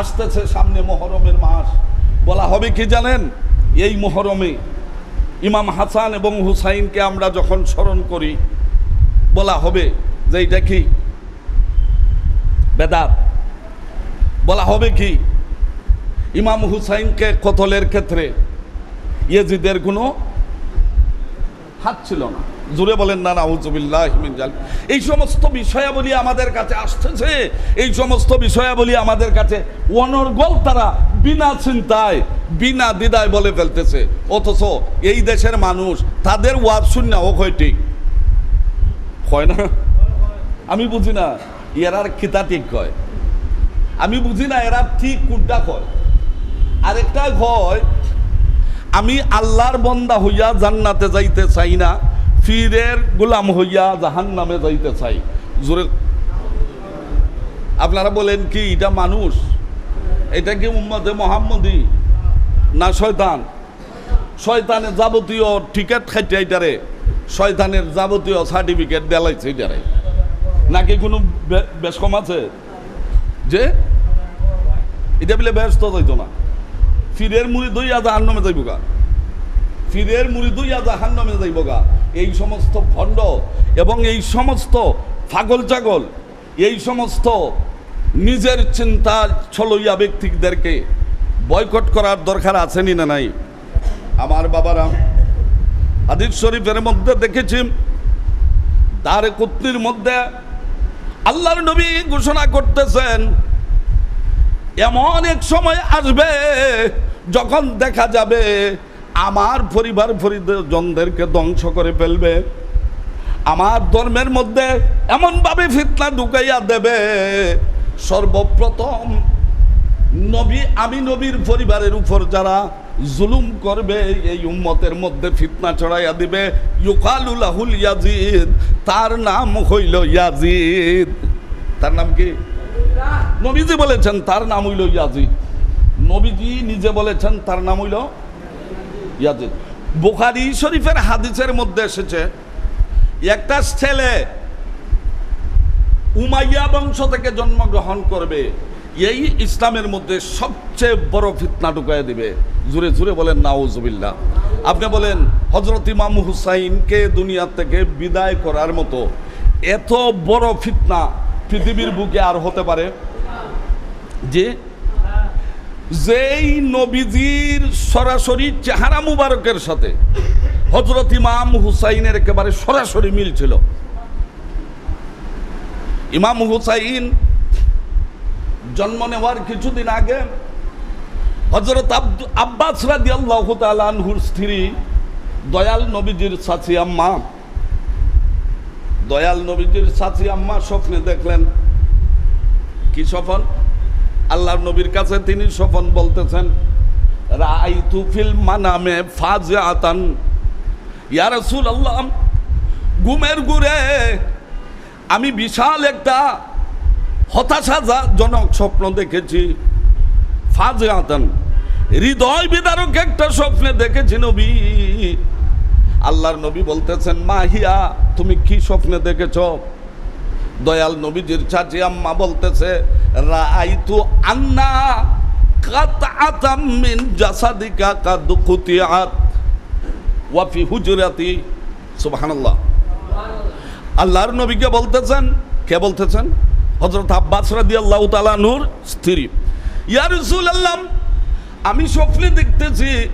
আসতেছে সামনে মহরমের মাস। বলা হবে কি জানেন? এই মহরমে ইমাম হাসান এবং হুসাইনকে আমরা যখন স্মরণ করি, বলা হবে যে এইটা কি? বেদাত। বলা হবে কি? ইমাম হুসাইনকে কতলের ক্ষেত্রে ইয়েজিদের কোনো হাত ছিল না। জুড়ে বলেন, না নাউজুবিল্লাহ। এই সমস্ত বিষয়াবলী আমাদের কাছে আসতেছে। এই সমস্ত বিষয়াবলী আমাদের কাছে অনর্গল তারা বিনা চিন্তায়, বিনা দ্বিধায় বলে ফেলতেছে। অথচ এই দেশের মানুষ, তাদের ওয়াজ শূন্য ও হয় ঠিক? হয় না? আমি বুঝি না, এরার খিতা ঠিক কয়। আমি বুঝি না, এরা ঠিক কোনটা কয়। আরেকটা হয় আমি আল্লাহর বন্দা হইয়া জান্নাতে যাইতে চাই না ফিরের গোলাম হইয়া জাহান নামে যাইতে চাই। জোরে আপনারা বলেন কি, এটা মানুষ? এটা কি উম্মদে মোহাম্মদী? না শয়তান? শয়তানের যাবতীয় টিকিট খাইতে এটারে শয়তানের যাবতীয় সার্টিফিকেট দেলাইছে এটারে নাকি কোনো বেশ কম আছে? যে? এটা বলে ব্যস্ত যাইতো না। ফিরের মুড়ি দইয়া জাহান নামে যাইব গা। ফিরের মুড়ি দইয়া জাহান নামে যাইব গা। এই সমস্ত ভণ্ড এবং এই সমস্ত ফাগল চাগল এই সমস্ত নিজের চিন্তা ছলইয়া ব্যক্তিদেরকে বয়কট করার দরকার আছেনি না নাই? আমার বাবারা, হাদিস শরীফের মধ্যে দেখেছি তার কুত্তির মধ্যে আল্লাহর নবী ঘোষণা করতেছেন, এমন এক সময় আসবে যখন দেখা যাবে আমার পরিবার পরিজনদেরকে ধ্বংস করে ফেলবে। আমার ধর্মের মধ্যে এমনভাবে ফিতনা ঢুকাইয়া দেবে। সর্বপ্রথম নবী, আমি নবীর পরিবারের উপর যারা জুলুম করবে, এই উম্মতের মধ্যে ফিতনা চড়াইয়া দিবে। ইউকালুলাহুল ইয়াজিদ, তার নাম হইল ইয়াজিদ। তার নাম কি? নবীজি বলেছেন, তার নাম হইল ইয়াজিদ। নবীজি নিজে বলেছেন, তার নাম হইল ইয়াজিদ। বুখারি শরীফের হাদিসের মধ্যে এসেছে, একটা ছেলে উমাইয়া বংশ থেকে জন্মগ্রহণ করবে, এই ইসলামের মধ্যে সবচেয়ে বড় ফিতনা ঢুকাই দিবে। জুড়ে জুড়ে বলেন, নাউজুবিল্লাহ। আপনি বলেন হজরত ইমাম হুসাইনকে দুনিয়া থেকে বিদায় করার মতো এত বড় ফিতনা পৃথিবীর বুকে আর হতে পারে? যে যেই নবীজির সরাসরি চেহারা মুবারকের সাথে হজরত ইমাম হুসাইনের একেবারে সরাসরি মিল ছিল ইমাম হুসাইন জন্ম নেওয়ার কিছুদিন আগে হজরত আব্বাস রাদি আল্লাহ তালহুর স্ত্রী দয়াল নবীজির সাথী আম্মা, দয়াল নবীজির সাথী আম্মা স্বপ্নে দেখলেন, কি স্বপন? আল্লাহর নবীর কাছে তিনি স্বপন বলতেছেন রাইতু ফিল মানামে ফাজে আতান ইয়া রাসূল আল্লাহ ঘুমের ঘুরে আমি বিশাল একটা হতাশাজনক স্বপ্ন দেখেছি ফাজে আতান হৃদয় বিদারক একটা স্বপ্নে দেখেছি নবী। আল্লাহর নবী বলতেছেন, মাহিয়া, তুমি কি স্বপ্নে দেখেছ? দয়াল নবীজির চাচি আম্মা বলতেছে রাইতু আন্না কাতআতাম মিন জাসাদিকা কাদ কুতিয়াত ওয়া ফি হুজরাতি। সুবহানাল্লাহ। আল্লাহর নবীকে বলতেছেন? কে বলতেছেন? হযরত আব্বাস রাদিয়াল্লাহু তাআলা নূর স্ত্রী। ইয়া রাসূলুল্লাহ, আমি স্বপ্নে দেখতেছি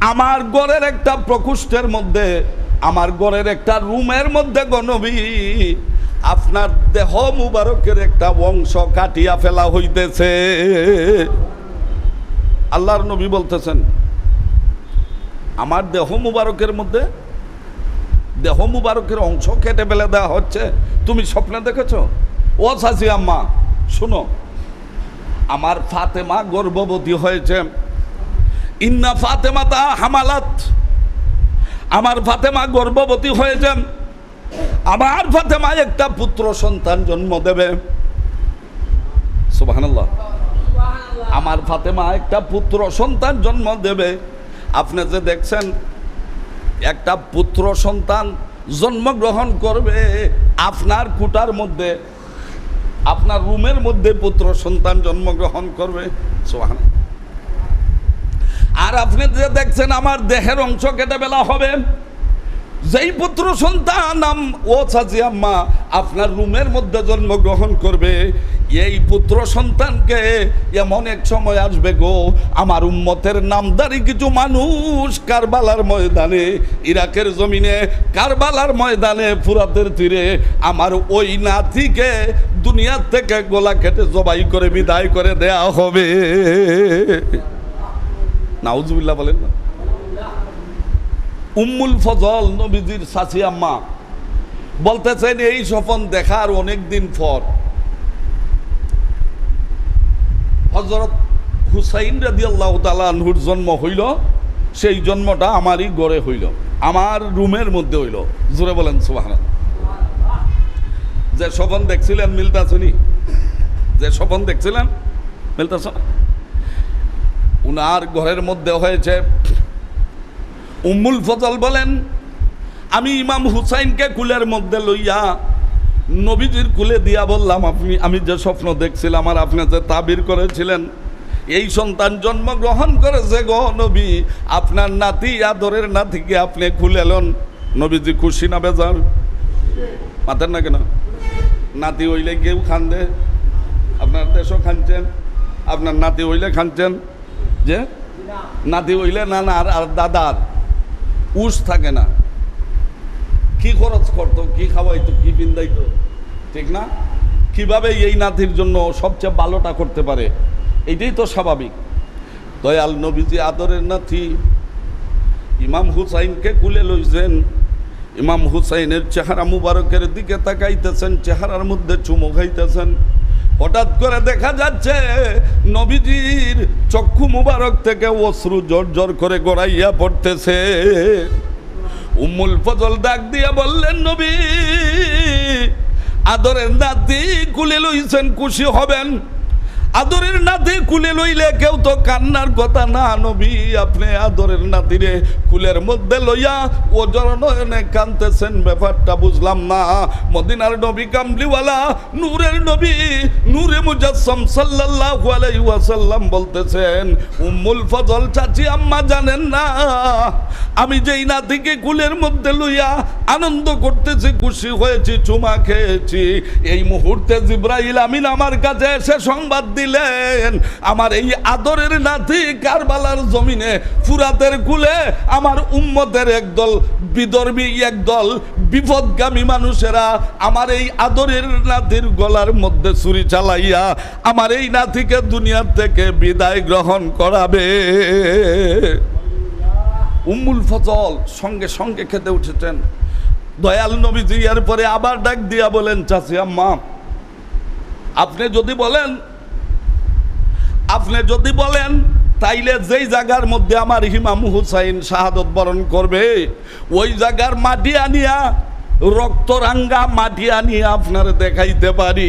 আমার ঘরের একটা প্রকোষ্ঠের মধ্যে, আমার ঘরের একটা রুমের মধ্যে গণবী আপনার দেহ মুবারকের একটা অংশ কাটিয়া ফেলা হইতেছে। আল্লাহর নবী বলতেছেন, আমার দেহ মুবারকের মধ্যে, দেহ মুবারকের অংশ কেটে ফেলে দেওয়া হচ্ছে। তুমি স্বপ্নে দেখেছ? ও সাসি আম্মা, শুনো, আমার ফাতেমা গর্ভবতী হয়েছে। ইন্না ফাতেমা তা হামালাত, আমার ফাতেমা গর্ভবতী হয়েছে। আমার ফাতেমা একটা পুত্র সন্তান জন্ম দেবে। সুবহানাল্লাহ। আমার ফাতেমা একটা পুত্র সন্তান জন্ম দেবে। আপনি যে দেখছেন, একটা পুত্র সন্তান জন্মগ্রহণ করবে আপনার কুটার মধ্যে, আপনার রুমের মধ্যে পুত্র সন্তান জন্মগ্রহণ করবে। আর আপনি যে দেখছেন, আমার দেহের অংশ কেটে বেলা হবে। যেই পুত্র সন্তান আম- ও চাচি আম্মা আপনার রুমের মধ্যে জন্মগ্রহণ করবে। এই পুত্র সন্তানকে এমন এক সময় আসবে গো, আমার উম্মতের নামদারি কিছু মানুষ কারবালার ময়দানে, ইরাকের জমিনে কারবালার ময়দানে ফুরাতের তীরে আমার ওই নাতিকে দুনিয়ার থেকে গোলা কেটে জবাই করে বিদায় করে দেয়া হবে। নাউজুবিল্লাহ বলেন না। উম্মুল ফজল নবীজির আম্মা। বলতেছেন, এই স্বপন দেখার অনেক দিন পর হজরত হুসাইন রাদি আল্লাহ তালাহুর জন্ম হইল, সেই জন্মটা আমারই গড়ে হইল, আমার রুমের মধ্যে হইল। জোরে বলেন সুবাহ যে স্বপন দেখছিলেন মিলতাছনি যে স্বপন দেখছিলেন মিলতাছ উনার ঘরের মধ্যে হয়েছে উম্মুল ফজল বলেন, আমি ইমাম হুসাইনকে কুলের মধ্যে লইয়া নবীজির কুলে দিয়া বললাম, আপনি আমি যে স্বপ্ন দেখছিলাম আর আপনি যে তাবির করেছিলেন, এই সন্তান জন্মগ্রহণ করেছে গো নবী। আপনার নাতি আদরের নাতিকে আপনি খুলেলন নবীজি খুশি না বেজার? মাতেন না কেন? নাতি হইলে কেউ খান্দে? আপনার দেশও খানছেন? আপনার নাতি হইলে খানছেন? যে? নাতি হইলে না না আর দাদার? উস থাকে না। কি খরচ করতো, কি খাওয়াইতো, কি পিন্দাইতো ঠিক না? কীভাবে এই নাতির জন্য সবচেয়ে ভালোটা করতে পারে? এইটাই তো স্বাভাবিক। দয়াল নবীজি আদরের নাথি ইমাম হুসাইনকে কুলে লইছেন। ইমাম হুসাইনের চেহারা মুবারকের দিকে তাকাইতেছেন, চেহারার মধ্যে চুমো খাইতেছেন। হঠাৎ করে দেখা যাচ্ছে নবীজির চক্ষু মুবারক থেকে অশ্রু জোর জোর করে গড়াইয়া পড়তেছে। উম্মুল ফজল ডাক দিয়া বললেন, নবী, আদরের দাঁতি কুলে লইছেন, খুশি হবেন। আদরের নাতি কুলে লইলে কেউ তো কান্নার কথা না, নবী, আপনি আদরের নাতিরে কুলের মধ্যে লইয়া ও জননয়নে কানতেছেন ব্যাপারটা বুঝলাম না। মদিনার নবী কামলিওয়ালা, নূরের নবী, নূরে মুজাসম সাল্লাল্লাহু আলাইহি ওয়াসাল্লাম বলতেছেন, উম্মুল ফজল চাচি, আম্মা জানেন না, আমি যেই নাতিকে কুলের মধ্যে লইয়া আনন্দ করতেছি, খুশি হয়েছি, চুমা খেয়েছি। এই মুহূর্তে জিব্রাইল আমিন আমার কাছে এসে সংবাদ দিলেন। আমার এই আদরের নাতি কারবালার জমিনে ফুরাতের কুলে আমার উম্মতের একদল, বিদর্মী একদল, বিপদগামী মানুষেরা আমার এই আদরের নাতির গলার মধ্যে ছুরি চালাইয়া আমার এই নাতিকে দুনিয়ার থেকে বিদায় গ্রহণ করাবে। উম্মুল ফজল সঙ্গে সঙ্গে খেতে উঠেছেন। দয়াল নবীজি এরপরে আবার ডাক দিয়া বলেন, চাচি আম্মা, আপনি যদি বলেন আপনি যদি বলেন তাইলে যেই জায়গার মধ্যে আমার হিমাম হুসাইন শাহাদত বরণ করবে ওই জায়গার মাটি আনিয়া রক্তরাঙ্গা মাটি আনিয়া আপনার দেখাইতে পারি।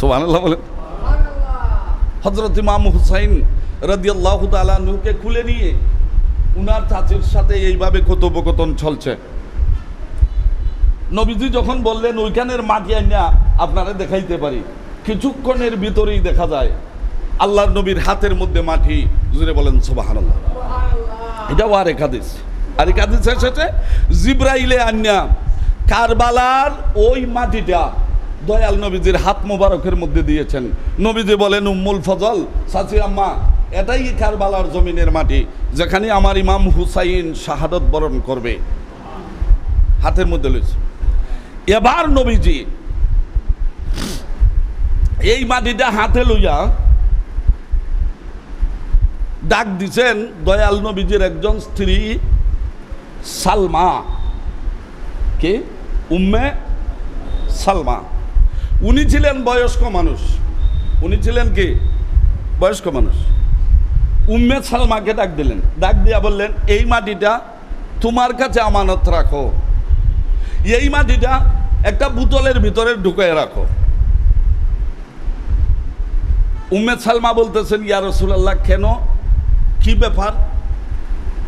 বলেন। হজরত ইমাম হুসাইন রদিয়াল্লাহ তালুকে খুলে নিয়ে উনার চাচির সাথে এইভাবে কথোপকথন চলছে। নবীজি যখন বললেন ওইখানের মাটি আনিয়া আপনারা দেখাইতে পারি। কিছুক্ষণের ভিতরেই দেখা যায় আল্লাহর নবীর হাতের মধ্যে মাটি জুড়ে বলেন সুবাহান্লাহ এটাও আর একাদিস আর একাদিস এসেছে জিব্রাইলে আন্যা কারবালার ওই মাটিটা দয়াল নবীজির হাত মোবারকের মধ্যে দিয়েছেন। নবীজি বলেন, উম্মুল ফজল সাচি আম্মা, এটাই কারবালার জমিনের মাটি, যেখানে আমার ইমাম হুসাইন শাহাদত বরণ করবে। হাতের মধ্যে লইছে। এবার নবীজি এই মাটিটা হাতে লইয়া ডাক দিছেন দয়াল নবীজির একজন স্ত্রী সালমা। কে? উম্মে সালমা। উনি ছিলেন বয়স্ক মানুষ। উনি ছিলেন কি? বয়স্ক মানুষ। উম্মে সালমাকে ডাক দিলেন। ডাক দিয়া বললেন, এই মাটিটা তোমার কাছে আমানত রাখো। এই মাটিটা একটা বোতলের ভিতরে ঢুকে রাখো। উম্মে সালমা বলতেছেন, ইয়া রসুলাল্লাহ, কেন কি ব্যাপার?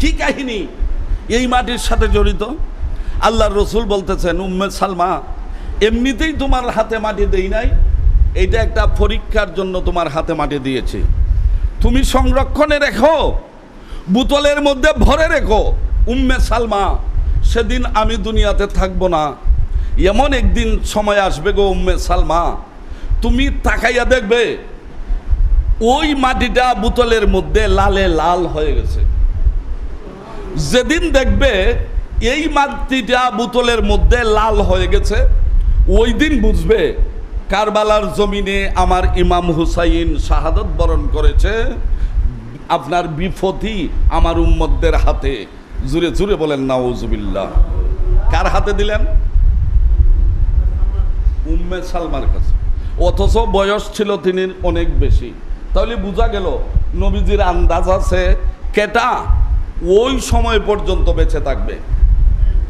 কি কাহিনী? এই মাটির সাথে জড়িত? আল্লাহর রসুল বলতেছেন, উম্মে সালমা, এমনিতেই তোমার হাতে মাটি দেই নাই। এটা একটা পরীক্ষার জন্য তোমার হাতে মাটি দিয়েছে। তুমি সংরক্ষণে রেখো, বোতলের মধ্যে ভরে রেখো। উম্মে সালমা, সেদিন আমি দুনিয়াতে থাকব না। এমন একদিন সময় আসবে গো উম্মে সালমা। তুমি তাকাইয়া দেখবে ওই মাটিটা বোতলের মধ্যে লালে লাল হয়ে গেছে। যেদিন দেখবে এই মাটিটা বোতলের মধ্যে লাল হয়ে গেছে, ওই দিন বুঝবে কারবালার জমিনে আমার ইমাম হুসাইন শাহাদত বরণ করেছে। আপনার বিপথি আমার উম্মতদের হাতে। জুড়ে জুড়ে বলেন, নাউজুবিল্লাহ। কার হাতে দিলেন? উম্মে সালমার কাছে। অথচ বয়স ছিল তিনি অনেক বেশি। তাহলে বোঝা গেল, নবীজির আন্দাজ আছে কেটা ওই সময় পর্যন্ত বেঁচে থাকবে।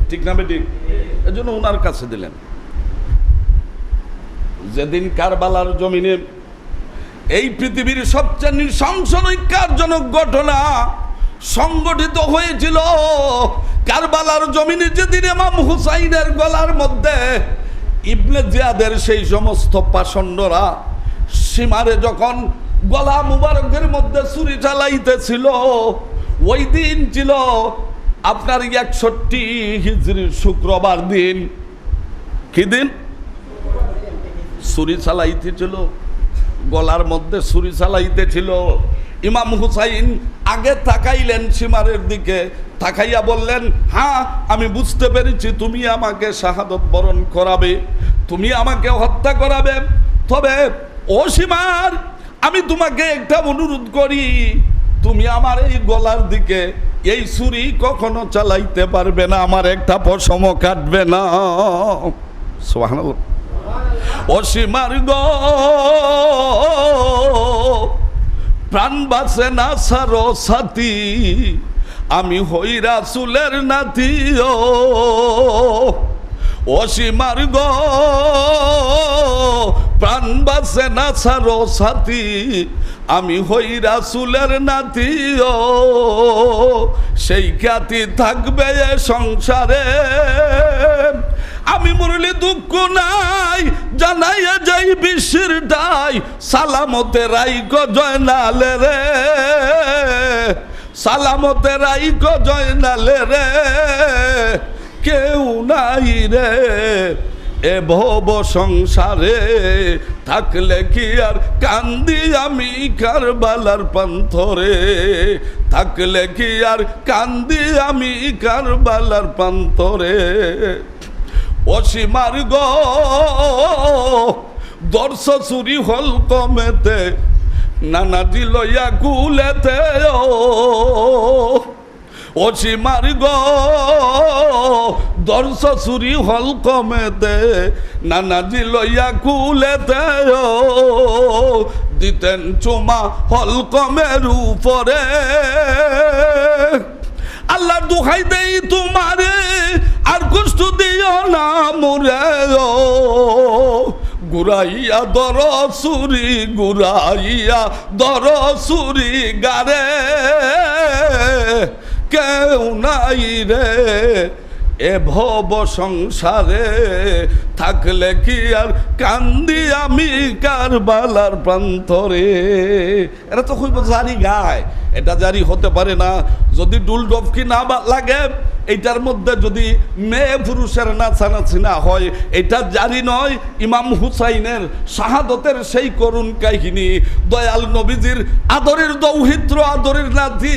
ঠিক না বেটি? এই জন্য ওনার কাছে দিলেন। যেদিন কারবালার জমিনে এই পৃথিবীর সবচেয়ে নৃশংসনৈকারজনক ঘটনা সংগঠিত হয়েছিল, কারবালার জমিনে যেদিন এমাম হুসাইনের গলার মধ্যে ইবনে জিয়াদের সেই সমস্ত পাষণ্ডরা সীমারে যখন গলা মুবারকের মধ্যে ছুরি চালাইতেছিল ওই দিন ছিল আপনার একষট্টি হিজড়ির শুক্রবার দিন। কি দিন? ছুরি চালাইতেছিল গলার মধ্যে ছুরি চালাইতেছিল ইমাম হুসাইন আগে তাকাইলেন সীমারের দিকে, তাকাইয়া বললেন হ্যাঁ আমি বুঝতে পেরেছি, তুমি আমাকে শাহাদত বরণ করাবে, তুমি আমাকে হত্যা করাবে। তবে, ও সীমার আমি তোমাকে একটা অনুরোধ করি, তুমি আমার এই গলার দিকে এই ছুরি কখনো চালাইতে পারবে না, আমার একটা পশম কাটবে না। অসীমার গ, প্রাণ বাঁচে না সারো সাথী, আমি হই রাসুলের নাতি অসীমার গ প্রাণ বাসে না সারো সাথী, আমি হই রাসুলের নাতি, ও। সেই খ্যাতি থাকবে এ সংসারে। আমি মরলে দুঃখ নাই জানাইয়া যাই বিশ্বের ডাই সালামতে রাই রাইক জয়নালে রে। সালামতে রাই রাইক জয়নালে রে। কেউ নাই রে। এ ভব সংসারে থাকলে কি আর কান্দি আমি কারবালার পান্থরে? থাকলে কি আর কান্দি আমি কারবালার পান্থরে? অসীমার গ, দর্শ চুরি হল কমেতে, নানাজি লইয়া কুলেতে অসীমার গ, দর্শ চুরি হল কমেতে, নানাজি লইয়া কুলে কুলেতে দিতেন চুমা হল কমের উপরে। আল্লাহ দুহাই দেই তোমারে, আর কষ্ট দিও না মোরে, ও গুরাইয়া দর সুরি গুরাইয়া দর সুরি গারে। কেউ নাই রে। এ ভব সংসারে থাকলে কি আর কান্দি আমি কারবালার প্রান্তরে? এটা তো খুব জারি গায়। এটা জারি হতে পারে না। যদি ডুল ডবকি না লাগে এইটার মধ্যে যদি মেয়ে পুরুষের নাচানাচি না হয়, এটা জারি নয়, ইমাম হুসাইনের শাহাদতের সেই করুণ কাহিনী। দয়াল নবীজির আদরের দৌহিত্র, আদরের নাতি,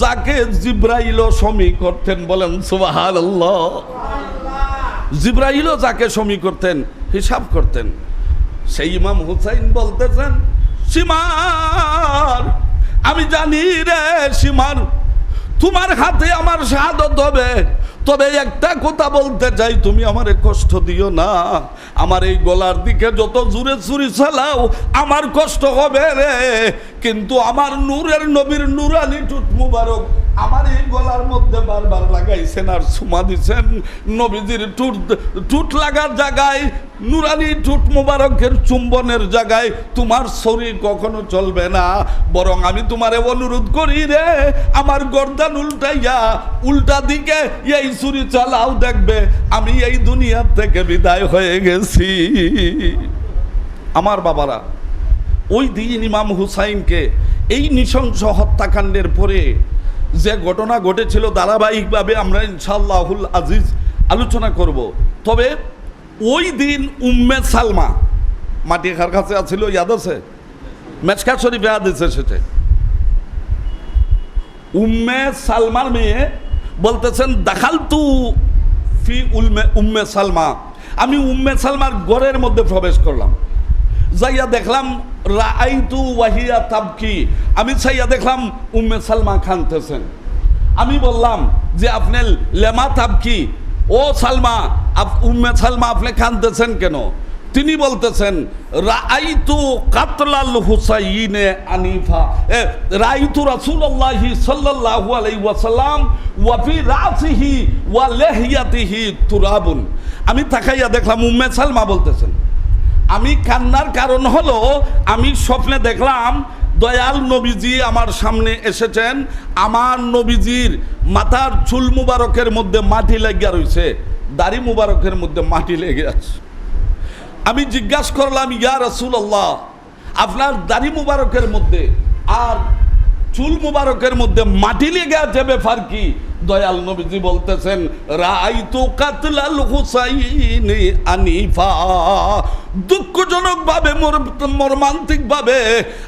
যাকে জিব্রাইল সমী করতেন বলেন সুবাহাল জিব্রাইলও যাকে সমী করতেন, হিসাব করতেন। সেই ইমাম হুসাইন বলতেছেন, সীমার, আমি জানি রে সীমার তোমার হাতে আমার শাহাদত হবে। তবে একটা কথা বলতে চাই, তুমি আমার কষ্ট দিও না। আমার এই গলার দিকে যত জুড়ে চুরি চালাও, আমার কষ্ট হবে রে। কিন্তু আমার নূরের নবীর নুরানি টুট মুবারক আমার এই গলার মধ্যে বারবার লাগাইছেন আর সুমা দিছেন, নবীজির টুট টুট লাগার জায়গায়, নুরানি টুট মুবারকের চুম্বনের জায়গায় তোমার শরীর কখনো চলবে না। বরং আমি তোমারে অনুরোধ করি রে, আমার গর্দান উল্টাইয়া, উল্টা দিকে এই ছুরি চালাও দেখবে, আমি এই দুনিয়ার থেকে বিদায় হয়ে গেছি। আমার বাবারা, ওই দিন ইমাম হুসাইনকে এই নৃশংস হত্যাকাণ্ডের পরে যে ঘটনা ঘটেছিল ধারাবাহিকভাবে আমরা ইনশাল্লাহুল আজিজ আলোচনা করব। তবে ওই দিন উম্মে সালমা, মাটি খার কাছে আছিল, ইয়াদ আছে? মেচকা শরীফে আদেশ এসেছে। উম্মে সালমার মেয়ে বলতেছেন দেখাল তু ফি উলমে উম্মে সালমা। আমি উম্মে সালমার ঘরের মধ্যে প্রবেশ করলাম। যাইয়া দেখলাম রাআইতু ওয়াহিয়া তাবকি। আমি চাইয়া দেখলাম উম্মে সালমা খানতেছেন আমি বললাম যে আপনি লেমা তাবকি? ও সালমা উম্মে সালমা আপনি খানতেছেন কেন? তিনি বলতেছেন রাআইতু কাতলাল হুসাইনে আনিফা। এ, রাআইতু রাসূলুল্লাহি সাল্লাল্লাহু আলাইহি ওয়াসাল্লাম ওয়া ফি রাসিহি ওয়া লিহিয়াতিহি তুরাবুন। আমি তাকাইয়া দেখলাম উম্মে সালমা বলতেছেন। আমি কান্নার কারণ হলো, আমি স্বপ্নে দেখলাম দয়াল নবীজি আমার সামনে এসেছেন। আমার নবীজির মাথার চুল মুবারকের মধ্যে মাটি লেগে রয়েছে দাড়ি মুবারকের মধ্যে মাটি লেগে আছে। আমি জিজ্ঞাসা করলাম, ইয়া রসুল্লাহ আপনার দাড়ি মুবারকের মধ্যে আর চুল মুবারকের মধ্যে মাটি লেগে আছে, ব্যাপার কি? দয়াল নবীজি বলতেছেন রাইতু কাতলাল হুসাইন আনিফা। দুঃখজনক ভাবে মর্মান্তিক ভাবে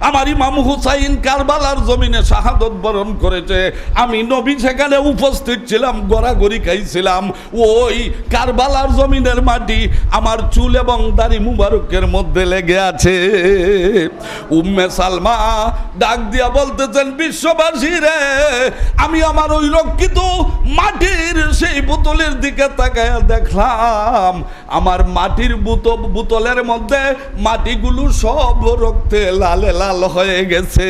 আমার ইমাম হুসাইন কারবালার জমিনে শাহাদত বরণ করেছে। আমি নবী সেখানে উপস্থিত ছিলাম, গড়াগড়ি খাইছিলাম। ওই কারবালার জমিনের মাটি আমার চুল এবং দাড়ি মুবারকের মধ্যে লেগে আছে। উম্মে সালমা ডাক দিয়া বলতেছেন, বিশ্ববাসী রে, আমি আমার ওই রক্ষিত মাটির সেই বোতলের দিকে তাকায়া দেখলাম, আমার মাটির বোতল বোতলের মধ্যে মাটিগুলো সব রক্তে লালে লাল হয়ে গেছে।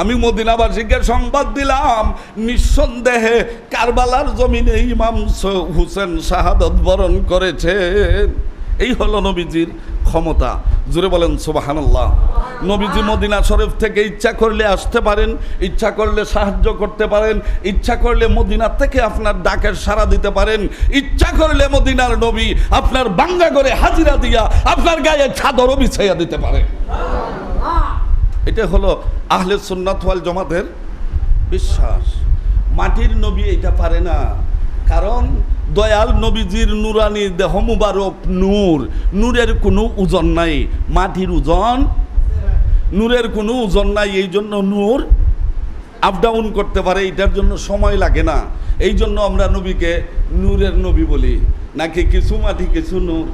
আমি মদিনাবাসীকে সংবাদ দিলাম, নিঃসন্দেহে কারবালার জমিনে ইমাম হুসেন শাহাদত বরণ করেছেন। এই হলো নবীজির ক্ষমতা। জুড়ে বলেন, সুবাহানাল্লাহ। নবীজি মদিনা শরীফ থেকে ইচ্ছা করলে আসতে পারেন, ইচ্ছা করলে সাহায্য করতে পারেন, ইচ্ছা করলে মদিনা থেকে আপনার ডাকের সাড়া দিতে পারেন, ইচ্ছা করলে মদিনার নবী আপনার বাঙ্গা করে হাজিরা দিয়া আপনার গায়ে ছাদরও বিছাইয়া দিতে পারে। এটা হলো আহলে সুন্নাত ওয়াল জমাতের বিশ্বাস। মাটির নবী এটা পারে না। কারণ দয়াল নবীজির নুরানি দেহ মুবারক নূর। নূরের কোনো ওজন নাই। মাটির ওজন। নূরের কোনো ওজন নাই। এই জন্য নূর আপ ডাউন করতে পারে। এটার জন্য সময় লাগে না। এই জন্য আমরা নবীকে নূরের নবী বলি। নাকি কিছু মাটি, কিছু নূর?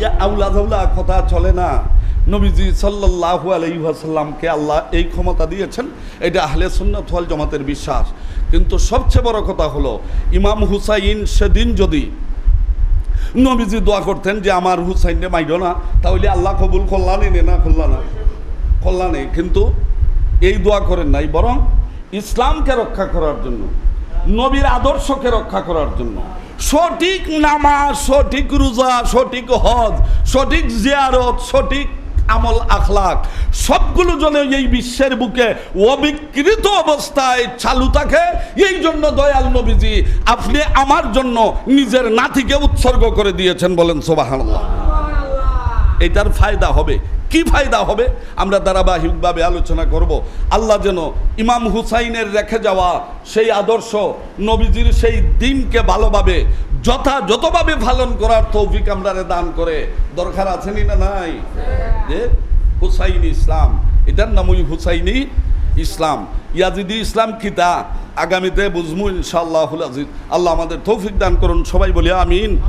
ইয়া আউলা ধাউলা কথা চলে না। নবীজি সাল্লাল্লাহু আলাইহি ওয়াসাল্লামকে আল্লাহ এই ক্ষমতা দিয়েছেন, এটা আহলে সুন্নাত ওয়াল জামাতের বিশ্বাস। কিন্তু সবচেয়ে বড় কথা হলো, ইমাম হুসাইন সেদিন যদি নবীজি দোয়া করতেন যে আমার হুসাইনে মাইল না, তাহলে আল্লাহ কবুল করলানি নে না না কল্যাণে কিন্তু এই দোয়া করেন নাই, বরং ইসলামকে রক্ষা করার জন্য, নবীর আদর্শকে রক্ষা করার জন্য, সঠিক নামাজ, সঠিক রোজা, সঠিক হজ, সঠিক জিয়ারত, সঠিক আমল আখলাক। সবগুলো যেন এই বিশ্বের বুকে অবিকৃত অবস্থায় চালু থাকে। এই জন্য দয়াল নবীজি, আপনি আমার জন্য নিজের নাতিকে উৎসর্গ করে দিয়েছেন বলেন সোবাহান্লাহ এটার ফায়দা হবে। কি ফায়দা হবে? আমরা ধারাবাহিকভাবে আলোচনা করব। আল্লাহ যেন ইমাম হুসাইনের রেখে যাওয়া সেই আদর্শ নবীজির সেই দিনকে ভালোভাবে যথাযথভাবে পালন করার তৌফিক আমরারে দান করে, দরকার আছে না নাই? যে হুসাইন ইসলাম, এটার নাম ওই হুসাইনি ইসলাম। ইয়াজিদি ইসলাম কিতা আগামীতে বুঝমু ইনশাআল্লাহুল আজিজ। আল্লাহ আমাদের তৌফিক দান করুন, সবাই বলি আমিন।